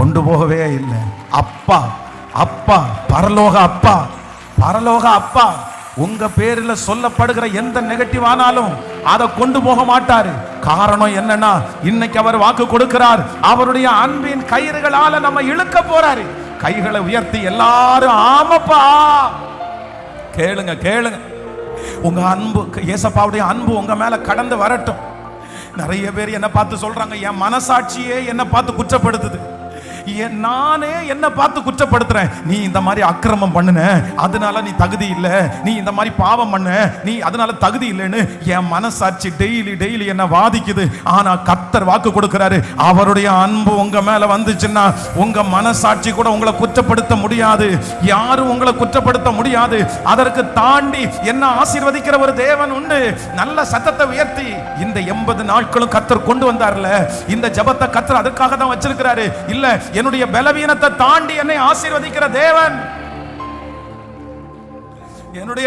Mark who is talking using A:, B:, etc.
A: கொண்டு போகவே இல்லை. அப்பா அப்பா பரலோக அப்பா பரலோக அப்பா உங்க பேர்ல சொல்லப்படுகிற எந்த நெகட்டிவ் ஆனாலும் அதை கொண்டு போக மாட்டாரு. காரணம் என்னன்னா இன்னைக்கு அவர் வாக்கு கொடுக்கிறார். அவருடைய அன்பின் கயிறுகளால நம்ம இழுக்க போறாரு. கைகளை உயர்த்தி எல்லாரும் ஆமப்பா. கேளுங்க கேளுங்க. உங்க அன்பு ஏசப்பாவுடைய அன்பு உங்க மேல கடந்து வரட்டும். நிறைய பேர் என்ன பார்த்து சொல்றாங்க என் மனசாட்சியே என்ன பார்த்து குற்றப்படுத்துது. நானே என்ன பார்த்து குற்றப்படுத்துறேன். நீ இந்த மாதிரி அக்கிரமம் பண்ணுன. அதனால நீ தகுதி இல்லை. நீ இந்த மாதிரி பாவம் பண்ண. நீ அதனால தகுதி இல்லைன்னு என் மனசாட்சி டெய்லி டெய்லி என்ன வாதிக்குது. ஆனா கத்தர் வாக்கு கொடுக்கிறாரு. அவருடைய அன்பு உங்க மேல வந்துச்சுன்னா உங்க மனசாட்சி கூட உங்களை குற்றப்படுத்த முடியாது. யாரும் உங்களை குற்றப்படுத்த முடியாது. அதற்கு தாண்டி என்ன ஆசீர்வதிக்கிற ஒரு தேவன் உண்டு. நல்ல சத்தத்தை உயர்த்தி இந்த எண்பது நாட்களும் கத்தர் கொண்டு வந்தார்ல. இந்த ஜெபத்தை கத்தர் அதுக்காக தான் வச்சிருக்கிறாரு. இல்ல என்னுடைய பலவீனத்தை தாண்டி என்னை ஆசீர்வதிக்கிற தேவன். என்னுடைய